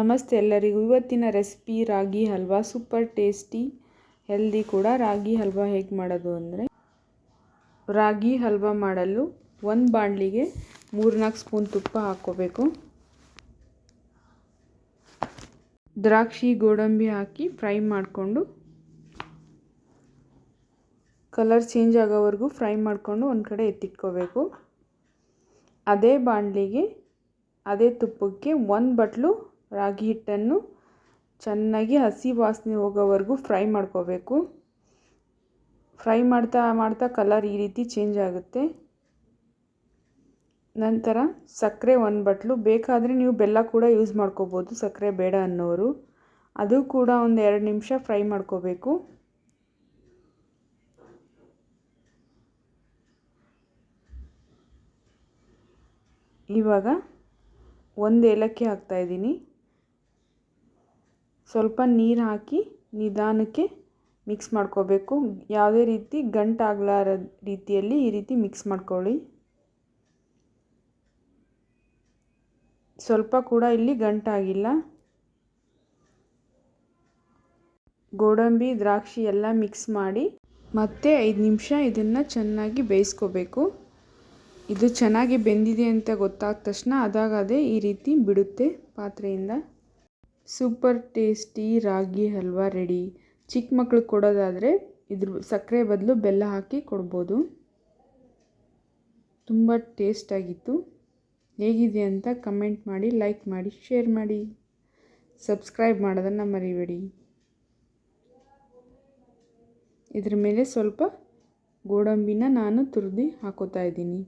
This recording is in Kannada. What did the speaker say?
ನಮಸ್ತೆ ಎಲ್ಲರಿಗೂ. ಇವತ್ತಿನ recipe ragi halwa. Super tasty, healthy ಕೂಡ. ರಾಗಿ ಹಲ್ವಾ ಹೇಗೆ ಮಾಡೋದು ಅಂದರೆ, ರಾಗಿ ಹಲ್ವಾ ಮಾಡಲು ಒಂದು ಬಾಣಲಿಗೆ ಮೂರ್ನಾಲ್ಕು ಸ್ಪೂನ್ ತುಪ್ಪ ಹಾಕ್ಕೋಬೇಕು ದ್ರಾಕ್ಷಿ, ಗೋಡಂಬಿ ಹಾಕಿ ಫ್ರೈ ಮಾಡಿಕೊಂಡು, ಕಲರ್ ಚೇಂಜ್ ಆಗೋವರೆಗೂ ಫ್ರೈ ಮಾಡಿಕೊಂಡು ಒಂದು ಕಡೆ ಎತ್ತಿಟ್ಕೋಬೇಕು. ಅದೇ ಬಾಣಲಿಗೆ, ಅದೇ ತುಪ್ಪಕ್ಕೆ ಒಂದು ಬಟ್ಲು ರಾಗಿ ಹಿಟ್ಟನ್ನು ಚೆನ್ನಾಗಿ ಹಸಿ ವಾಸನೆ ಹೋಗೋವರೆಗೂ ಫ್ರೈ ಮಾಡ್ಕೋಬೇಕು. ಫ್ರೈ ಮಾಡ್ತಾ ಮಾಡ್ತಾ ಕಲರ್ ಈ ರೀತಿ ಚೇಂಜ್ ಆಗುತ್ತೆ. ನಂತರ ಸಕ್ಕರೆ ಒಂದು ಬಟ್ಲು, ಬೇಕಾದರೆ ನೀವು ಬೆಲ್ಲ ಕೂಡ ಯೂಸ್ ಮಾಡ್ಕೋಬೋದು, ಸಕ್ಕರೆ ಬೇಡ ಅನ್ನೋರು. ಅದು ಕೂಡ ಒಂದು ಎರಡು ನಿಮಿಷ ಫ್ರೈ ಮಾಡ್ಕೋಬೇಕು. ಇವಾಗ ಒಂದು ಏಲಕ್ಕಿ ಹಾಕ್ತಾಯಿದ್ದೀನಿ ಸ್ವಲ್ಪ ನೀರು ಹಾಕಿ ನಿಧಾನಕ್ಕೆ ಮಿಕ್ಸ್ ಮಾಡ್ಕೋಬೇಕು. ಯಾವುದೇ ರೀತಿ ಗಂಟಾಗಲಾರ ರೀತಿಯಲ್ಲಿ ಈ ರೀತಿ ಮಿಕ್ಸ್ ಮಾಡ್ಕೊಳ್ಳಿ. ಸ್ವಲ್ಪ ಕೂಡ ಇಲ್ಲಿ ಗಂಟಾಗಿಲ್ಲ ಗೋಡಂಬಿ, ದ್ರಾಕ್ಷಿ ಎಲ್ಲ ಮಿಕ್ಸ್ ಮಾಡಿ ಮತ್ತೆ ಐದು ನಿಮಿಷ ಇದನ್ನು ಚೆನ್ನಾಗಿ ಬೇಯಿಸ್ಕೋಬೇಕು. ಇದು ಚೆನ್ನಾಗಿ ಬೆಂದಿದೆ ಅಂತ ಗೊತ್ತಾದ ತಕ್ಷಣ ಅದಾಗದೇ ಈ ರೀತಿ ಬಿಡುತ್ತೆ ಪಾತ್ರೆಯಿಂದ. Super tasty ragi halwa ready. ಚಿಕ್ಕ ಮಕ್ಳಿಗೆ ಕೊಡೋದಾದರೆ ಇದ್ರ ಸಕ್ಕರೆ ಬದಲು ಬೆಲ್ಲ ಹಾಕಿ ಕೊಡ್ಬೋದು. ತುಂಬ ಟೇಸ್ಟಾಗಿತ್ತು ಹೇಗಿದೆ ಅಂತ ಕಮೆಂಟ್ ಮಾಡಿ, ಲೈಕ್ ಮಾಡಿ, ಶೇರ್ ಮಾಡಿ. ಸಬ್ಸ್ಕ್ರೈಬ್ ಮಾಡೋದನ್ನು ಮರಿಬೇಡಿ. ಇದ್ರ ಮೇಲೆ ಸ್ವಲ್ಪ ಗೋಡಂಬಿನ ನಾನು ತುರಿದು ಹಾಕೋತಾ ಇದ್ದೀನಿ.